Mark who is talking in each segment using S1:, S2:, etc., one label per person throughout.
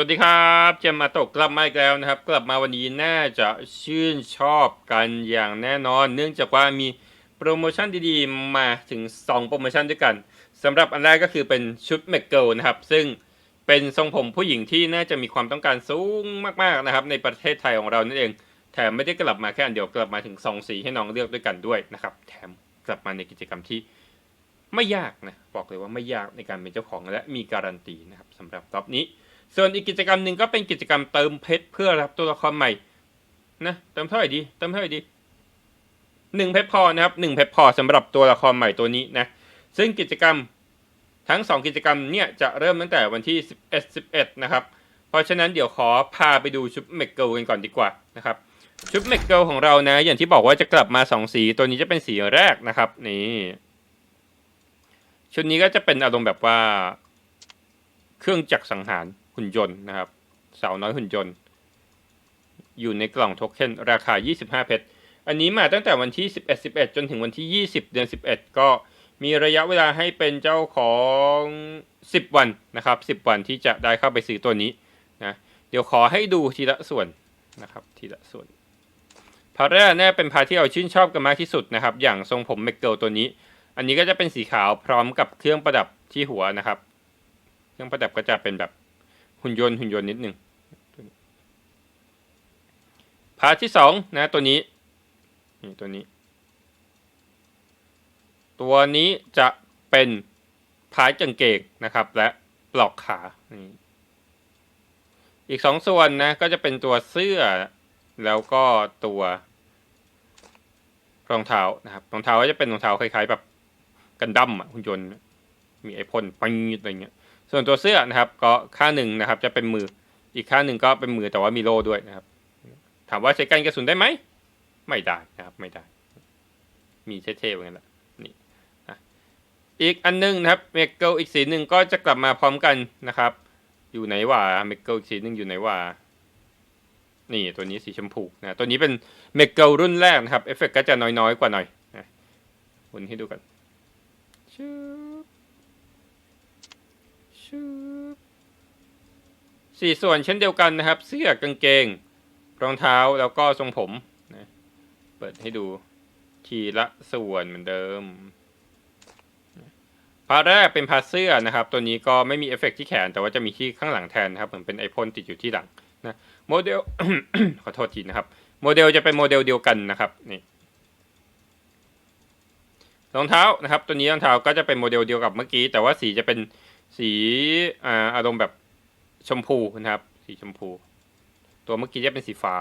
S1: วัสดีครับเจมมาตกกลับมาอีกแล้วนะครับ กลับมาวันนี้น่าจะชื่นชอบกันอย่างแน่นอน เนื่องจากว่ามีโปรโมชั่นดีๆ มาถึง 2 โปรโมชั่นด้วยกันสำหรับอันแรกก็คือเป็นชุดเมกเกิลนะครับ ซึ่งเป็นทรงผมผู้หญิงที่น่าจะมีความต้องการสูงมากๆนะครับ ในประเทศไทยของเรานั่นเอง แถมไม่ได้กลับมาแค่อันเดียวกลับมาถึงสองสีให้น้องเลือกด้วยกันด้วยนะครับ แถมกลับมาในกิจกรรมที่ไม่ยากนะบอกเลยว่าไม่ยากในการเป็นเจ้าของและมีการันตีนะครับสำหรับรอบนี้ ส่วนอีกกิจกรรมหนึ่งก็เป็นกิจกรรมเติมเพชรเพื่อรับตัวละครใหม่นะเติมเท่าไหร่ดีเติมเท่าไหร่ดีหนึ่งเพชรพอนะครับหนึ่งเพชรพอสำหรับตัวละครใหม่ตัวนี้นะซึ่งกิจกรรมทั้งสองกิจกรรมเนี่ยจะเริ่มตั้งแต่วันที่ 11 11 นะครับ เพราะฉะนั้นเดี๋ยวขอพาไปดูชุดเมกเกิลกันก่อนดีกว่านะครับชุดเมกเกิลของเรานะ อย่างที่บอกว่าจะกลับมาสองสี ตัวนี้จะเป็นสีแรกนะครับนี่ชุดนี้ก็จะเป็นอารมณ์แบบว่า เครื่องจักรสังหาร หุ่นยนต์นะครับ สาวน้อยหุ่นยนต์ อยู่ในกล่องโทเค็นราคา 25 เพชร อันนี้มาตั้งแต่วันที่ 11 11 จนถึงวันที่ 20 เดือน 11 ก็มีระยะเวลาให้เป็นเจ้าของ 10 วันนะครับ 10 วันที่จะได้เข้าไปซื้อตัวนี้นะ เดี๋ยวขอให้ดูทีละส่วนนะครับ ทีละส่วนพาร์ทแรกเนี่ยเป็นพาร์ทที่เราชื่นชอบกันมากที่สุดนะครับ อย่างทรงผมเมกเกิลตัวนี้ อันนี้ก็จะเป็นสีขาวพร้อมกับเครื่องประดับที่หัวนะครับ เครื่องประดับก็จะเป็นแบบ หุ่นยนต์หุ่นยนต์นิดหนึ่งพาร์ทที่สองนะตัวนี้นี่ตัวนี้ ตัวนี้จะเป็นพาร์ทกางเกงนะครับ และปลอกขาอีกสองส่วนนะก็จะเป็นตัวเสื้อแล้วก็ตัวรองเท้านะครับรองเท้าก็จะเป็นรองเท้าคล้ายๆแบบกันดั้มอะหุ่นยนต์มีไอพ่นปังอะไรเงี้ย ส่วนตัวเสื้อนะครับ ก็ข้าหนึ่งนะครับ จะเป็นมืออีกข้าหนึ่งก็เป็นมือแต่ว่ามีโล่ด้วยนะครับ ถามว่าใช้กันกระสุนได้ไหมไม่ได้นะครับไม่ได้ มีเท่ๆอย่างนั้นแหละนี่นะอีกอันหนึงนะครับเมกเกิลอีกสีหนึ่งก็จะกลับมาพร้อมกันนะครับ อยู่ไหนวะเมกเกิลอีกสีหนึ่งอยู่ไหนวะนี่ตัวนี้สีชมพูนะตัวนี้เป็นเมกเกิลรุ่นแรกนะครับเอฟเฟกต์ก็จะน้อยๆกว่าหน่อยนะหมุนให้ดูกันชื่อ สี่ส่วนเช่นเดียวกันนะครับ เสื้อกางเกง รองเท้าแล้วก็ทรงผมนะเปิดให้ดูทีละส่วนเหมือนเดิมพาร์ทแรกเป็นพาร์ทเสื้อนะครับ ตัวนี้ก็ไม่มีเอฟเฟกต์ที่แขน แต่ว่าจะมีที่ข้างหลังแทนนะครับเหมือนเป็นไอพ่นติดอยู่ที่หลังนะโมเดล ขอโทษทีนะครับ โมเดลจะเป็นโมเดลเดียวกันนะครับนี่รองเท้านะครับ ตัวนี้รองเท้าก็จะเป็นโมเดลเดียวกับเมื่อกี้ แต่ว่าสีจะเป็น สีอ่าอารมณ์แบบชมพูนะครับ สีชมพู ตัวเมื่อกี้จะเป็นสีฟ้า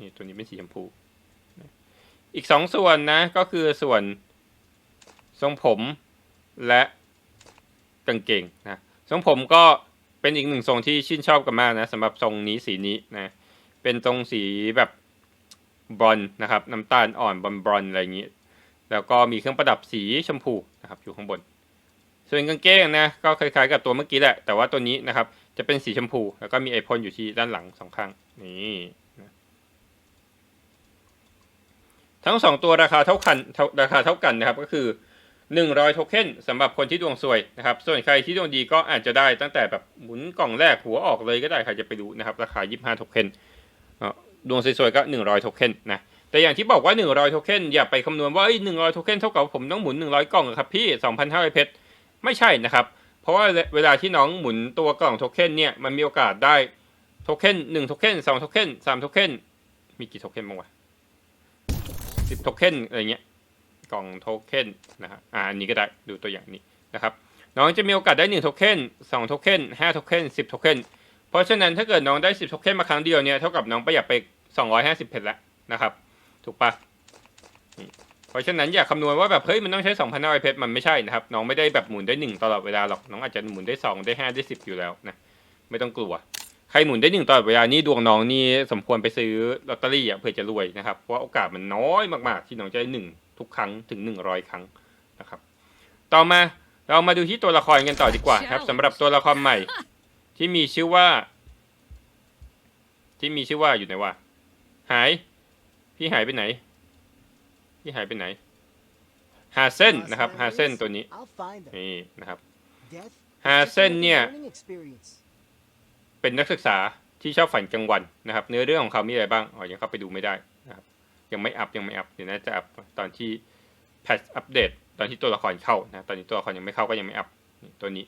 S1: นี่ตัวนี้เป็นสีชมพู อีกสองส่วนนะก็คือส่วนทรงผมและกางเกงนะทรงผมก็เป็นอีกหนึ่งทรงที่ชื่นชอบกันมากนะสำหรับทรงนี้สีนี้นะเป็นทรงสีแบบบรอนนะครับน้ำตาลอ่อนบอลบรอนอะไรอย่างนี้ แล้วก็มีเครื่องประดับสีชมพูนะครับอยู่ข้างบน ส่วนกางเกงนะก็คล้ายๆกับตัวเมื่อกี้แหละ แต่ว่าตัวนี้นะครับจะเป็นสีชมพู แล้วก็มีไอพ่นอยู่ที่ด้านหลังสองข้างนี่นะทั้งสองตัวราคาเท่ากันราคาเท่ากันนะครับก็คือ100โทเค็นสำหรับคนที่ดวงสวยนะครับ ส่วนใครที่ดวงดีก็อาจจะได้ตั้งแต่แบบหมุนกล่องแรกหัวออกเลยก็ได้ใครจะไปดูนะครับ ราคา 25โทเค็นดวงสวยๆก็ 100โทเค็นนะแต่อย่างที่บอกว่า 100โทเค็นอย่าไปคำนวณว่าเอ้ย100โทเค็นเท่ากับผมต้องหมุน 100 กล่องอะครับพี่ 2,500เพชร ไม่ใช่นะครับ เพราะว่าเวลาที่น้องหมุนตัวกล่องโทเค็นเนี่ยมันมีโอกาสได้โทเค็นหนึ่งโทเค็นสองโทเค็นสามโทเค็นมีกี่โทเค็นบ้างวะสิบโทเค็นอะไรเงี้ยกล่องโทเค็นนะฮะอ่าอันนี้ก็ได้ดูตัวอย่างนี้นะครับ น้องจะมีโอกาสได้หนึ่งโทเค็นสองโทเค็นห้าโทเค็นสิบโทเค็นเพราะฉะนั้นถ้าเกิดน้องได้สิบโทเค็นมาครั้งเดียวเนี่ยเท่ากับน้องประหยัดไปสองร้อยห้าสิบเพชรแล้วนะครับ ถูกปะ ราะฉะนั้นอย่าคำนวณว่าแบบเฮ้ยมันต้องใช้2 5 0 0เพชรมันไม่ใช่นะครับน้องไม่ได้แบบหมุนได้ 1 ตลอดเวลาหรอกน้องอาจจะหมุนได้ 2 ได้ 5 ได้ 10 อยู่แล้วนะไม่ต้องกลัว ใครหมุนได้1ตลอดเวลานี่ดวงน้องนี่สมควรไปซื้อลอตเตอรี่อะเพื่อจะรวยนะครับเพราะว่าโอกาสมันน้อยมากๆ ที่น้องจะได้หนึ่งทุกครั้งถึง 100 ครั้งนะครับ ต่อมาเรามาดูที่ตัวละครกันต่อดีกว่าครับสำหรับตัวละครใหม่ ที่มีชื่อว่า ที่มีชื่อว่าอยู่ไหนวะหาย พี่หายไปไหน พี่หายไปไหนฮาเซนนะครับฮาเซนตัวนี้นี่นะครับฮาเซนเนี่ย
S2: experience.
S1: เป็นนักศึกษาที่ชอบฝันกลางวันนะครับ เนื้อเรื่องของเขามีอะไรบ้างอ๋อยังเข้าไปดูไม่ได้นะครับ ยังไม่อัพยังไม่อัพเดี๋ยวน่าจะอัพตอนที่แพทอัปเดตตอนที่ตัวละครเข้านะตอนนี้ตัวละครยังไม่เข้าก็ยังไม่อัพนี่ตัวนี้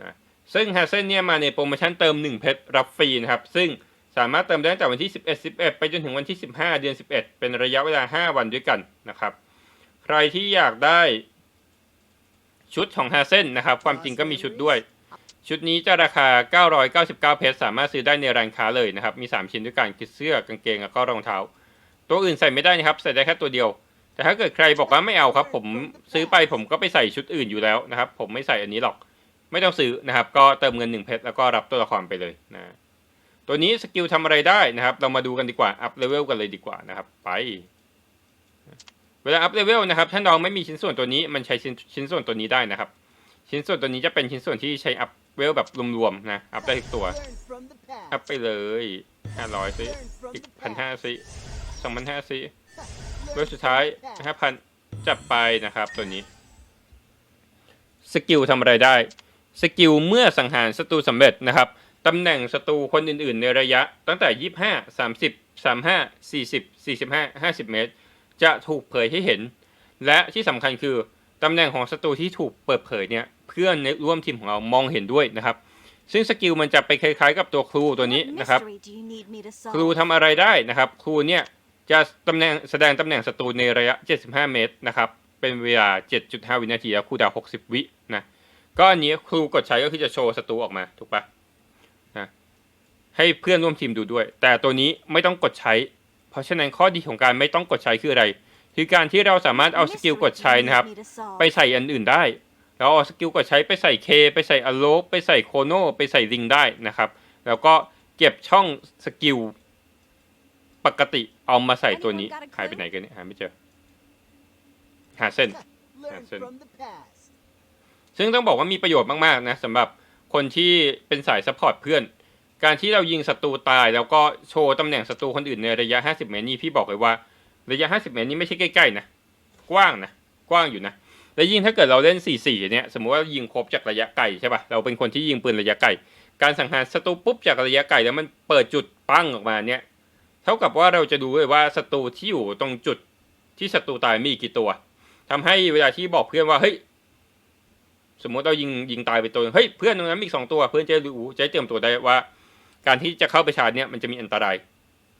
S1: นะซึ่งฮาเซนเนี่ยมาในโปรโมชั่นเติม1เพชรรับฟรีนะครับ ซึ่ง สามารถเติมได้ตั้งแต่วันที่ 11 11 ไปจนถึงวันที่ 15 เดือน 11 เป็นระยะเวลา 5 วันด้วยกันนะครับ ใครที่อยากได้ชุดของฮาเซนนะครับ ความจริงก็มีชุดด้วย ชุดนี้จะราคา 999 เพชรสามารถซื้อได้ในร้านค้าเลยนะครับ มี 3 ชิ้นด้วยกันคือเสื้อกางเกงแล้วก็รองเท้า ตัวอื่นใส่ไม่ได้นะครับ ใส่ได้แค่ตัวเดียว แต่ถ้าเกิดใครบอกว่าไม่เอาครับ ผมซื้อไปผมก็ไปใส่ชุดอื่นอยู่แล้วนะครับ ผมไม่ใส่อันนี้หรอก ไม่ต้องซื้อนะครับ ก็เติมเงิน1เพชรแล้วก็รับตัวละครไปเลยนะ ตัวนี้สกิลทำอะไรได้นะครับ เรามาดูกันดีกว่า อัพเลเวลกันเลยดีกว่านะครับ ไป เวลาอัพเลเวลนะครับ ถ้าน้องไม่มีชิ้นส่วนตัวนี้ มันใช้ชิ้นชิ้นส่วนตัวนี้ได้นะครับ ชิ้นส่วนตัวนี้จะเป็นชิ้นส่วนที่ใช้อัพเวลแบบรวมๆนะ อัพได้ทุกตัว อัพไปเลย500ซิอีกพันห้าซิสองพันห้าซิเวลสุดท้ายห้าพันจับไปนะครับตัวนี้ สกิลทำอะไรได้ สกิลเมื่อสังหารศัตรูสำเร็จนะครับ ตำแหน่งศัตรูคนอื่นๆ ในระยะตั้งแต่ 25 30 35 40 45 50 เมตร จะถูกเผยให้เห็น และที่สำคัญคือตำแหน่งของศัตรูที่ถูกเปิดเผยเนี่ยเพื่อนในร่วมทีมของเรามองเห็นด้วยนะครับ ซึ่งสกิลมันจะไปคล้ายๆ กับตัวครูตัวนี้นะครับ ครูทำอะไรได้นะครับ ครูเนี่ยจะตำแหน่งแสดงตำแหน่งศัตรูในระยะ 75 เมตรนะครับ เป็นเวลา 7.5 วินาทีแล้วครูดาว 60 วินะก็อันนี้ครูกดใช้ก็คือจะโชว์ศัตรูออกมาถูกปะนะ ให้เพื่อนร่วมทีมดูด้วย แต่ตัวนี้ไม่ต้องกดใช้ เพราะฉะนั้นข้อดีของการไม่ต้องกดใช้คืออะไร คือการที่เราสามารถเอาสกิลกดใช้นะครับ ไปใส่อันอื่นได้ เราเอาสกิลกดใช้ไปใส่เคไปใส่อโลไปใส่โคโนไปใส่ลิงได้นะครับ แล้วก็เก็บช่องสกิลปกติเอามาใส่ตัวนี้หายไปไหนกันเนี่ยหาไม่เจอ หาเส้นซึ่งต้องบอกว่ามีประโยชน์มากๆนะสำหรับคนที่เป็นสายซัพพอร์ตเพื่อน การที่เรายิงศัตรูตายแล้วก็โชว์ตำแหน่งศัตรูคนอื่นในระยะ 50 เมตรนี่พี่บอกเลยว่าระยะ 50 เมตรนี่ไม่ใช่ใกล้ๆนะกว้างนะกว้างอยู่นะแล้วยิ่งถ้าเกิดเราเล่น 4-4 เนี่ยสมมติว่ายิงครบจากระยะไกลใช่ปะเราเป็นคนที่ยิงปืนระยะไกลการสังหารศัตรูปุ๊บจากระยะไกลแล้วมันเปิดจุดปั้งออกมาเนี่ยเท่ากับว่าเราจะดูเลยว่าศัตรูที่อยู่ตรงจุดที่ศัตรูตายมีกี่ตัวทำให้เวลาที่บอกเพื่อนว่าเฮ้ยสมมติเรายิงยิงตายไปตัวเฮ้ยเพื่อนตรงนั้นมีสองตัวเพื่อนจะรู้จะเตรียมตัวได้ว่า การที่จะเข้าไปชาร์จเนี่ยมันจะมีอันตราย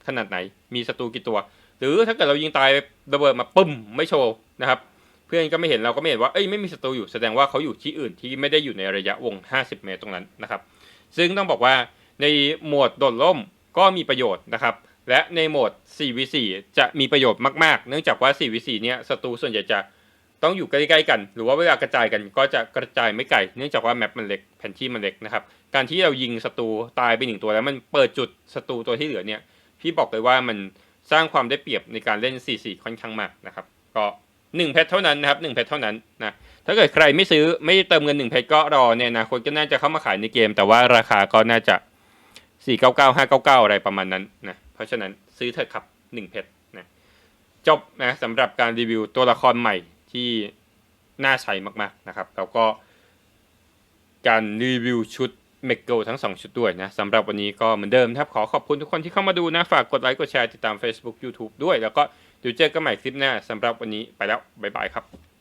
S1: ขนาดไหน มีศัตรูกี่ตัว หรือถ้าเกิดเรายิงตายระเบิดมาปึ้มไม่โชว์นะครับ เพื่อนก็ไม่เห็นเราก็ไม่เห็นว่าเอ้ยไม่มีศัตรูอยู่แสดงว่าเขาอยู่ที่อื่นที่ไม่ได้อยู่ในระยะวง 50 เมตรตรงนั้นนะครับ ซึ่งต้องบอกว่าในโหมดโดดร่มก็มีประโยชน์นะครับและในโหมด 4v4 จะมีประโยชน์มาก ๆ เนื่องจากว่า 4v4 เนี่ยศัตรูส่วนใหญ่จะ ต้องอยู่ใกล้ๆกัน หรือว่าเวลากระจายกันก็จะกระจายไม่ไกล เนื่องจากว่าแมปมันเล็กแผนที่มันเล็กนะครับ การที่เรายิงศัตรูตายไปหนึ่งตัวแล้วมันเปิดจุดศัตรูตัวที่เหลือเนี่ย พี่บอกเลยว่ามันสร้างความได้เปรียบในการเล่น 4-4 ค่อนข้างมากนะครับ ก็1เพชรเท่านั้นนะครับ1เพชรเท่านั้นนะ ถ้าเกิดใครไม่ซื้อไม่เติมเงิน1เพชรก็รอเนี่ยนะคนก็น่าจะเข้ามาขายในเกม แต่ว่าราคาก็น่าจะ 499 599 อะไรประมาณนั้นนะ เพราะฉะนั้นซื้อเถอะครับ1เพชรนะ จบนะสำหรับการรีวิวตัวละครใหม่ ที่น่าใช้มากๆนะครับ แล้วก็การรีวิวชุดเมกเกทั้ง 2 ชุดด้วยนะสำหรับวันนี้ก็เหมือนเดิมครับ ขอขอบคุณทุกคนที่เข้ามาดูนะ ฝากกดไลค์กดแชร์ติดตาม Facebook YouTube ด้วย แล้วก็เดี๋ยวเจอกันใหม่คลิปหน้าสำหรับวันนี้ไปแล้ว บ๊ายบายครับ